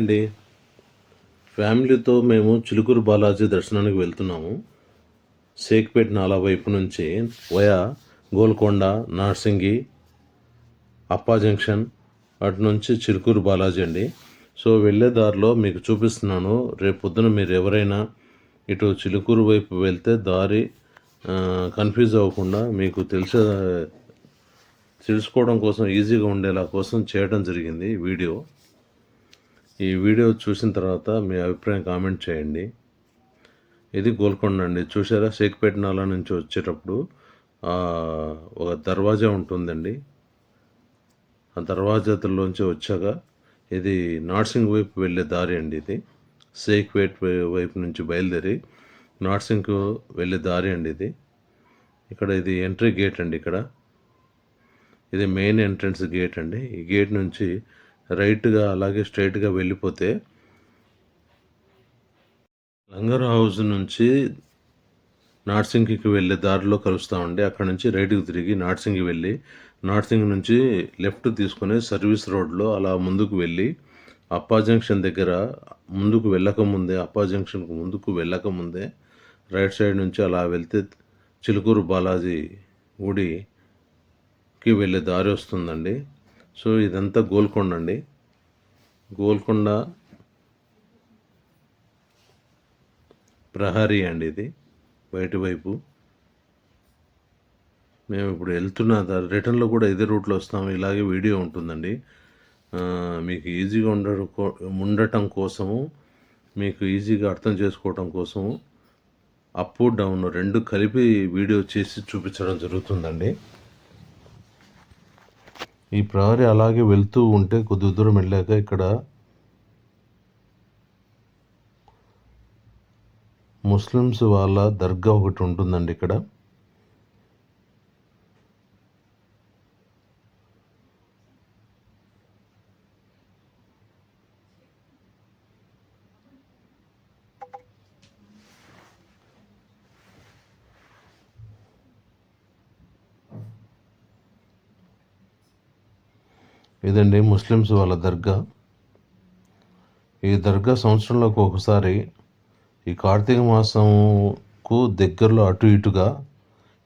అండి. ఫ్యామిలీతో మేము చిలుకూరు బాలాజీ దర్శనానికి వెళ్తున్నాము. షేక్పేట్ నాలా వైపు నుంచి వయా గోల్కొండ నార్సింగి అప్పా జంక్షన్ అటు నుంచి చిలుకూరు బాలాజీ అండి. సో వెళ్ళే దారిలో మీకు చూపిస్తున్నాను. రేపు పొద్దున మీరు ఎవరైనా ఇటు చిలుకూరు వైపు వెళ్తే దారి కన్ఫ్యూజ్ అవ్వకుండా మీకు తెలిసే తెలుసుకోవడం కోసం ఈజీగా ఉండేలా కోసం చేయడం జరిగింది వీడియో. ఈ వీడియో చూసిన తర్వాత మీ అభిప్రాయం కామెంట్ చేయండి. ఇది గోల్కొండ అండి. చూసారా షేక్పేట నాలా నుంచి వచ్చేటప్పుడు ఒక దర్వాజా ఉంటుందండి. ఆ దర్వాజాలోంచి వచ్చాక ఇది నార్సింగ్ వైపు వెళ్ళే దారి అండి ఇది. షేక్పేట్ వైపు నుంచి బయలుదేరి నార్సింగ్కు వెళ్ళే దారి అండి ఇది. ఇక్కడ ఇది ఎంట్రీ గేట్ అండి ఇక్కడ. ఇది మెయిన్ ఎంట్రన్స్ గేట్ అండి. ఈ గేట్ నుంచి రైట్గా అలాగే స్ట్రైట్గా వెళ్ళిపోతే లంగర్ హౌస్ నుంచి నార్సింగ్కి వెళ్ళే దారిలో కలుస్తామండి అక్కడ నుంచి రైట్కి తిరిగి నార్సింగ్కి వెళ్ళి నార్సింగ్ నుంచి లెఫ్ట్ తీసుకొని సర్వీస్ రోడ్లో అలా ముందుకు వెళ్ళి అప్పా జంక్షన్ దగ్గర ముందుకు వెళ్ళకముందే అప్పా జంక్షన్కు ముందుకు వెళ్ళకముందే రైట్ సైడ్ నుంచి అలా వెళ్తే చిలుకూరు బాలాజీ గుడికి వెళ్ళే దారి వస్తుందండి. సో ఇదంతా గోల్కొండ అండి. గోల్కొండ ప్రహరీ అండి ఇది బయటి వైపు. మేము ఇప్పుడు వెళ్తున్న రిటర్న్లో కూడా ఇదే రూట్లో వస్తాము ఇలాగే వీడియో ఉంటుందండి. మీకు ఈజీగా ఉండడం కో- ఉండటం కోసము మీకు ఈజీగా అర్థం చేసుకోవటం కోసము అప్ డౌన్ రెండు కలిపి వీడియో చేసి చూపించడం జరుగుతుందండి. ఈ ప్రహరీ అలాగే వెళ్తూ ఉంటే కొద్ది దూరం వెళ్ళాక ఇక్కడ ముస్లిమ్స్ వాళ్ళ దర్గా ఒకటి ఉంటుందండి ఇక్కడ. ఇదండి ముస్లిమ్స్ వాళ్ళ దర్గా. ఈ దర్గా సంవత్సరంలోకి ఒకసారి ఈ కార్తీక మాసంకు దగ్గరలో అటు ఇటుగా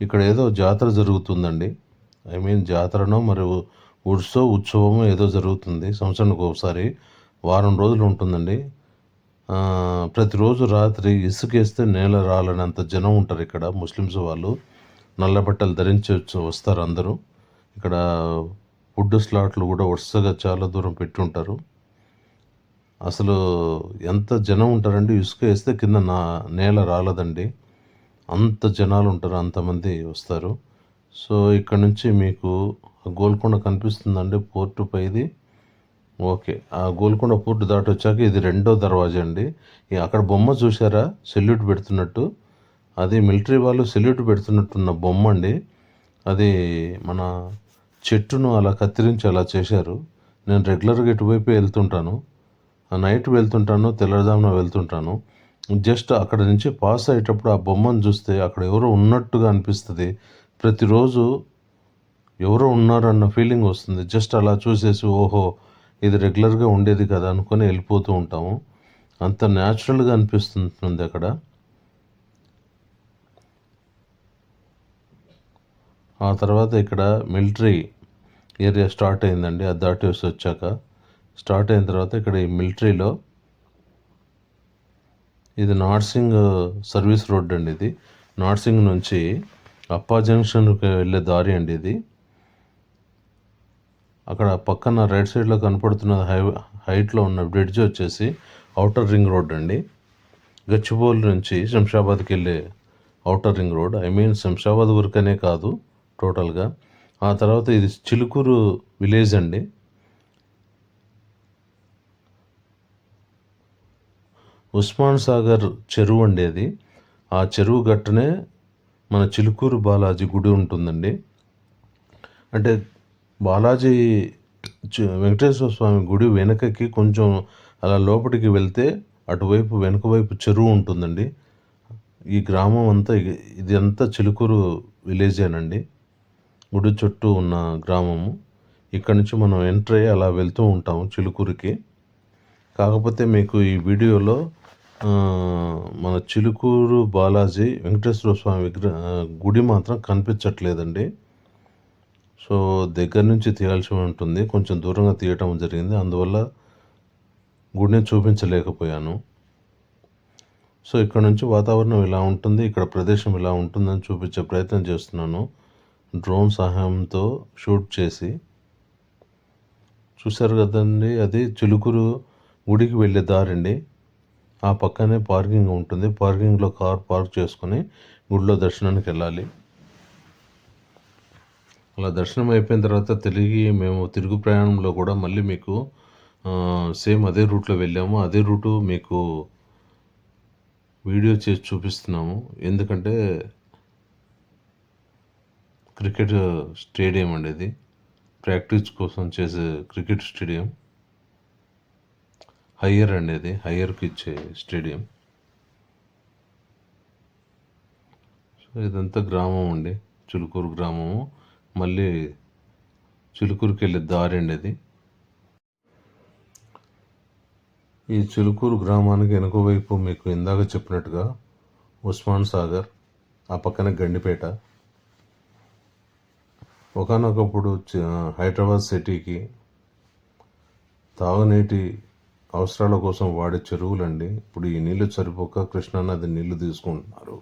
ఇక్కడ ఏదో జాతర జరుగుతుందండి. ఐ మీన్ జాతరనో మరి ఉత్సవ ఉత్సవమో ఏదో జరుగుతుంది సంవత్సరానికి ఒకసారి. వారం రోజులు ఉంటుందండి. ప్రతిరోజు రాత్రి ఇసుకేస్తే నేల రాలనంత జనం ఉంటారు ఇక్కడ ముస్లిమ్స్ వాళ్ళు. నల్ల బట్టలు ధరించి వస్తారు అందరూ. ఇక్కడ ఫుడ్ స్లాట్లు కూడా వరుసగా చాలా దూరం పెట్టుంటారు. అసలు ఎంత జనం ఉంటారండి ఇసుక వేస్తే కింద నా నేల రాలదండి. అంత జనాలు ఉంటారు అంతమంది వస్తారు. సో ఇక్కడ నుంచి మీకు గోల్కొండ కనిపిస్తుందండి పోర్టు పైది. ఓకే ఆ గోల్కొండ పోర్టు దాటి వచ్చాక ఇది రెండో దర్వాజా అండి. అక్కడ బొమ్మ చూసారా సెల్యూట్ పెడుతున్నట్టు. అది మిలిటరీ వాళ్ళు సెల్యూట్ పెడుతున్నట్టున్న బొమ్మ అండి. అది మన చెట్టును అలా కత్తిరించి అలా చేశారు. నేను రెగ్యులర్గా ఇటువైపు వెళ్తుంటాను ఆ నైట్ వెళ్తుంటాను తెల్లవారుజామున వెళ్తుంటాను జస్ట్ అక్కడ నుంచి పాస్ అయ్యేటప్పుడు ఆ బొమ్మను చూస్తే అక్కడ ఎవరో ఉన్నట్టుగా అనిపిస్తుంది. ప్రతిరోజు ఎవరో ఉన్నారన్న ఫీలింగ్ వస్తుంది. జస్ట్ అలా చూసేసి ఓహో ఇది రెగ్యులర్గా ఉండేది కదా అనుకొని వెళ్ళిపోతూ ఉంటాము. అంత న్యాచురల్గా అనిపిస్తుంది అక్కడ. ఆ తర్వాత ఇక్కడ మిలిటరీ ఏరియా స్టార్ట్ అయిందండి అది దాటి వేసి వచ్చాక. స్టార్ట్ అయిన తర్వాత ఇక్కడ ఈ మిలిటరీలో ఇది నార్సింగ్ సర్వీస్ రోడ్ అండి ఇది. నార్సింగ్ నుంచి అప్పా జంక్షన్కి వెళ్ళే దారి అండి ఇది. అక్కడ పక్కన రైట్ సైడ్లో కనపడుతున్న హై హైట్లో ఉన్న బ్రిడ్జ్ వచ్చేసి అవుటర్ రింగ్ రోడ్ అండి. గచ్చిబౌలి నుంచి శంషాబాద్కి వెళ్ళే outer ring road. I mean Shamshabad వరకనే కాదు టోటల్గా. ఆ తర్వాత ఇది చిలుకూరు విలేజ్ అండి. ఉస్మాన్ సాగర్ చెరువు అండి అది. ఆ చెరువు గట్టునే మన చిలుకూరు బాలాజీ గుడి ఉంటుందండి. అంటే బాలాజీ వెంకటేశ్వర స్వామి గుడి వెనకకి కొంచెం అలా లోపలికి వెళ్తే అటువైపు వెనుక వైపు చెరువు ఉంటుందండి. ఈ గ్రామం అంతా ఇది అంతా చిలుకూరు విలేజేనండి. గుడి చుట్టూ ఉన్న గ్రామము. ఇక్కడ నుంచి మనం ఎంటర్ అయ్యి అలా వెళ్తూ ఉంటాము చిలుకూరికి. కాకపోతే మీకు ఈ వీడియోలో మన చిలుకూరు బాలాజీ వెంకటేశ్వర స్వామి విగ్రహ గుడి మాత్రం కనిపించట్లేదండి. సో దగ్గర నుంచి తీయాల్సి ఉంటుంది. కొంచెం దూరంగా తీయటం జరిగింది. అందువల్ల గుడిని చూపించలేకపోయాను. సో ఇక్కడ నుంచి వాతావరణం ఇలా ఉంటుంది. ఇక్కడ ప్రదేశం ఇలా ఉంటుందని చూపించే ప్రయత్నం చేస్తున్నాను. డ్రోన్ సహాయంతో షూట్ చేసి చూశారు కదండి అది చిలుకూరు గుడికి వెళ్ళే దారండి ఆ పక్కనే పార్కింగ్ ఉంటుంది. పార్కింగ్లో కార్ పార్క్ చేసుకొని గుడిలో దర్శనానికి వెళ్ళాలి. అలా దర్శనం అయిపోయిన తర్వాత తిరిగి మేము తిరుగు ప్రయాణంలో కూడా మళ్ళీ మీకు సేమ్ అదే రూట్లో వెళ్ళాము. అదే రూటు మీకు వీడియో చేసి చూపిస్తున్నాము. ఎందుకంటే క్రికెట్ స్టేడియం అండి ఇది. ప్రాక్టీస్ కోసం చేసే క్రికెట్ స్టేడియం. హయ్యర్ అండి ఇది హయ్యర్కి ఇచ్చే స్టేడియం. సో ఇదంతా గ్రామం అండి చిలుకూరు గ్రామము. మళ్ళీ చిలుకూరుకి వెళ్ళే దారి అండి ఇది. ఈ చిలుకూరు గ్రామానికి వెనుక వైపు మీకు ఇందాక చెప్పినట్టుగా ఉస్మాన్ సాగర్ ఆ పక్కన గండిపేట. ఒకనొకప్పుడు హైదరాబాద్ సిటీకి తాగునీటి అవసరాల కోసం వాడే చెరువులండి. ఇప్పుడు ఈ నీళ్ళు సరిపోక కృష్ణానది నీళ్ళు తీసుకుంటున్నారు.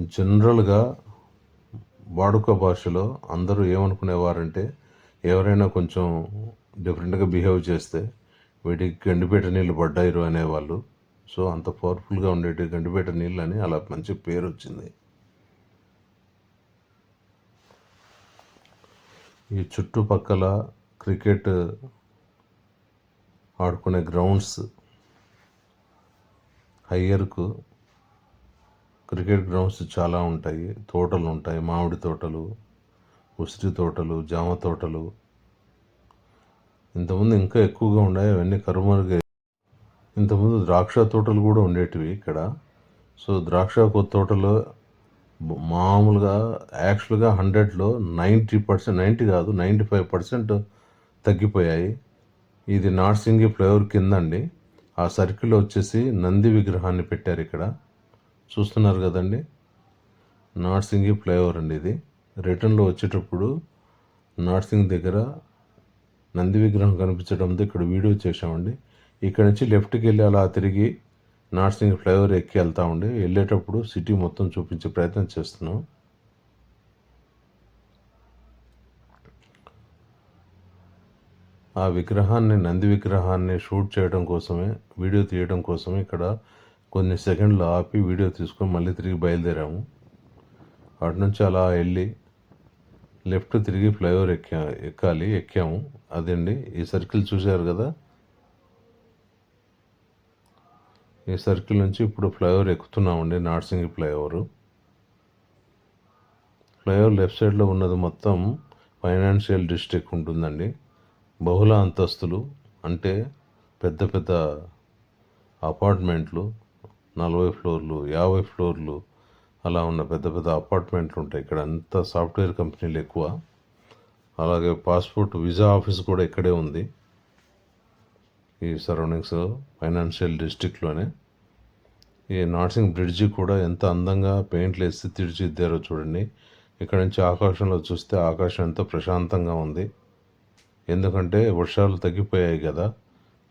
జనరల్గా వాడుక భాషలో అందరూ ఏమనుకునేవారంటే ఎవరైనా కొంచెం డిఫరెంట్గా బిహేవ్ చేస్తే వీటికి గండిపేట నీళ్ళు పడ్డాయిరు అనేవాళ్ళు. సో అంత పవర్ఫుల్గా ఉండేటి గండిపేట నీళ్ళు అని అలా మంచి పేరు వచ్చింది ఈ చుట్టుపక్కల క్రికెట్ ఆడుకునే గ్రౌండ్స్ హయ్యర్కు క్రికెట్ గ్రౌండ్స్ చాలా ఉంటాయి. తోటలు ఉంటాయి. మామిడి తోటలు ఉసిరి తోటలు జామ తోటలు. ఇంతకుముందు ఇంకా ఎక్కువగా ఉన్నాయి. అవన్నీ కరుమరుగా ఇంతకుముందు ద్రాక్ష తోటలు కూడా ఉండేటివి ఇక్కడ. సో ద్రాక్ష తోటలో మామూలుగా యాక్చువల్గా హండ్రెడ్లో నైంటీ పర్సెంట్ నైంటీ కాదు నైంటీ ఫైవ్ పర్సెంట్ తగ్గిపోయాయి. ఇది నార్సింగి ఫ్లైఓవర్ కింద అండి ఆ సర్కిల్ వచ్చేసి నంది విగ్రహాన్ని పెట్టారు ఇక్కడ. చూస్తున్నారు కదండి? నార్సింగి ఫ్లైఓవర్ అండి ఇది. రిటర్న్లో వచ్చేటప్పుడు నార్సింగ్ దగ్గర నంది విగ్రహం కనిపించడంతో ఇక్కడ వీడియో చేసామండి ఇక్కడ నుంచి లెఫ్ట్కి వెళ్ళి అలా తిరిగి నార్సింగ్ ఫ్లైఓవర్ ఎక్కి వెళ్తా ఉండి వెళ్ళేటప్పుడు సిటీ మొత్తం చూపించే ప్రయత్నం చేస్తున్నాం. ఆ విగ్రహాన్ని నంది విగ్రహాన్ని షూట్ చేయడం కోసమే వీడియో తీయడం కోసమే ఇక్కడ కొన్ని సెకండ్లు ఆపి వీడియో తీసుకొని మళ్ళీ తిరిగి బయలుదేరాము. అటు నుంచి అలా వెళ్ళి లెఫ్ట్ తిరిగి ఫ్లైఓవర్ ఎక్కా ఎక్కాలి ఎక్కాము. అదండి ఈ సర్కిల్ చూశారు కదా? ఈ సర్కిల్ నుంచి ఇప్పుడు ఫ్లైఓవర్ ఎక్కుతున్నామండి నార్సింగి ఫ్లైఓవర్. ఫ్లైఓవర్ లెఫ్ట్ సైడ్లో ఉన్నది మొత్తం ఫైనాన్షియల్ డిస్ట్రిక్ట్ ఉంటుందండి. బహుళ అంతస్తులు అంటే పెద్ద పెద్ద అపార్ట్మెంట్లు నలభై ఫ్లోర్లు యాభై ఫ్లోర్లు అలా ఉన్న పెద్ద పెద్ద అపార్ట్మెంట్లు ఉంటాయి. ఇక్కడ అంతా సాఫ్ట్వేర్ కంపెనీలు ఎక్కువ. అలాగే పాస్పోర్ట్ వీసా ఆఫీస్ కూడా ఇక్కడే ఉంది. ఈ సరౌండింగ్స్ ఫైనాన్షియల్ డిస్ట్రిక్ట్లోనే ఈ నార్సింగ్ బ్రిడ్జి కూడా ఎంత అందంగా పెయింట్లు వేసి తీర్చిదిద్దారో చూడండి. ఇక్కడ నుంచి ఆకాశంలో చూస్తే ఆకాశం ఎంతో ప్రశాంతంగా ఉంది. ఎందుకంటే వర్షాలు తగ్గిపోయాయి కదా.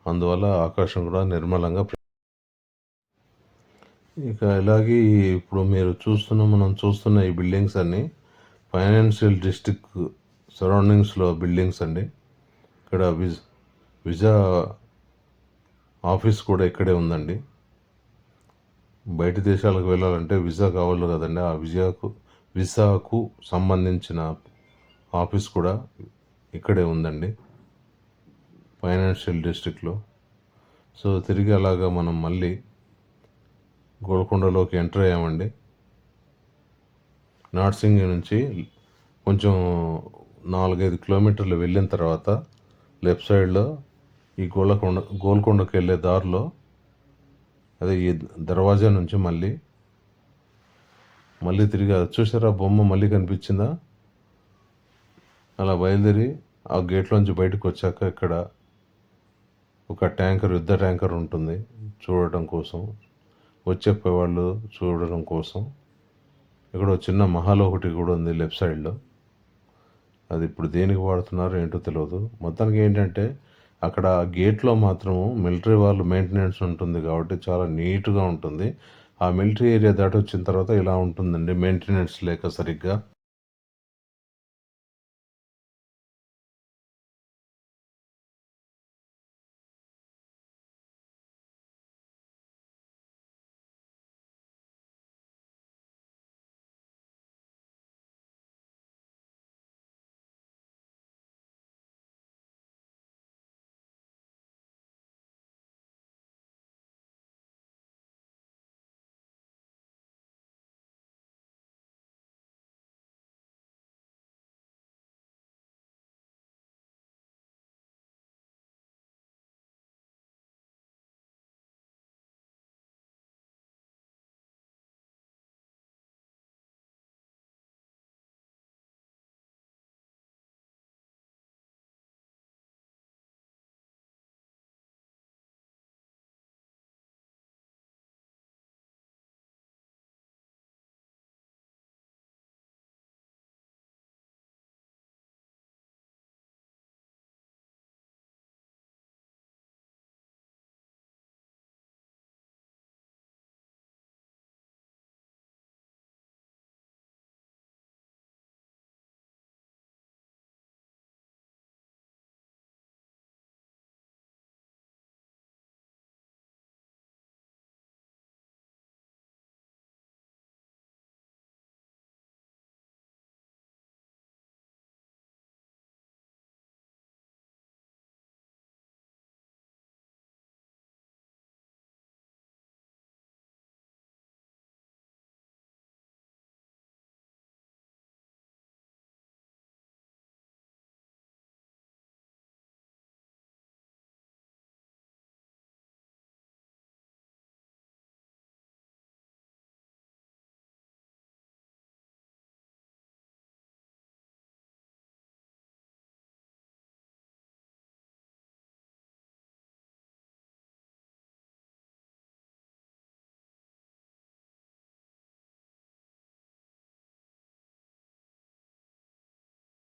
అందువల్ల ఆకాశం కూడా నిర్మలంగా ఇక ఇలాగే ఇప్పుడు మీరు చూస్తున్న మనం చూస్తున్న ఈ బిల్డింగ్స్ అన్నీ ఫైనాన్షియల్ డిస్ట్రిక్ట్ సరౌండింగ్స్లో బిల్డింగ్స్ అండి. ఇక్కడ విజ్ విజా ఆఫీస్ కూడా ఇక్కడే ఉందండి. బయట దేశాలకు వెళ్ళాలంటే వీసా కావాలి కదండి. ఆ విజాకు వీసాకు సంబంధించిన ఆఫీస్ కూడా ఇక్కడే ఉందండి. ఫైనాన్షియల్ డిస్ట్రిక్ట్లో. సో తిరిగి అలాగా మనం మళ్ళీ గోల్కొండలోకి ఎంటర్ అయ్యామండి. నార్సింగి నుంచి కొంచెం నాలుగైదు కిలోమీటర్లు వెళ్ళిన తర్వాత లెఫ్ట్ సైడ్లో ఈ గోల్కొండ గోల్కొండకు వెళ్ళే దారిలో అదే ఈ దర్వాజా నుంచి మళ్ళీ మళ్ళీ తిరిగి అది చూసారా బొమ్మ మళ్ళీ కనిపించిందా? అలా బయలుదేరి ఆ గేట్లోంచి బయటకు వచ్చాక ఇక్కడ ఒక ట్యాంకర్ యుద్ధ ట్యాంకర్ ఉంటుంది చూడటం కోసం. వచ్చే వాళ్ళు చూడడం కోసం. ఇక్కడ ఒక చిన్న మహల్ ఒకటి కూడా ఉంది లెఫ్ట్ సైడ్లో. అది ఇప్పుడు దేనికి వాడుతున్నారో ఏంటో తెలియదు మొత్తానికి ఏంటంటే అక్కడ గేట్లో మాత్రము మిలిటరీ వాళ్ళు మెయింటెనెన్స్ ఉంటుంది కాబట్టి చాలా నీట్గా ఉంటుంది. ఆ మిలిటరీ ఏరియా దాటి వచ్చిన తర్వాత ఇలా ఉంటుందండి మెయింటెనెన్స్ లేక సరిగ్గా.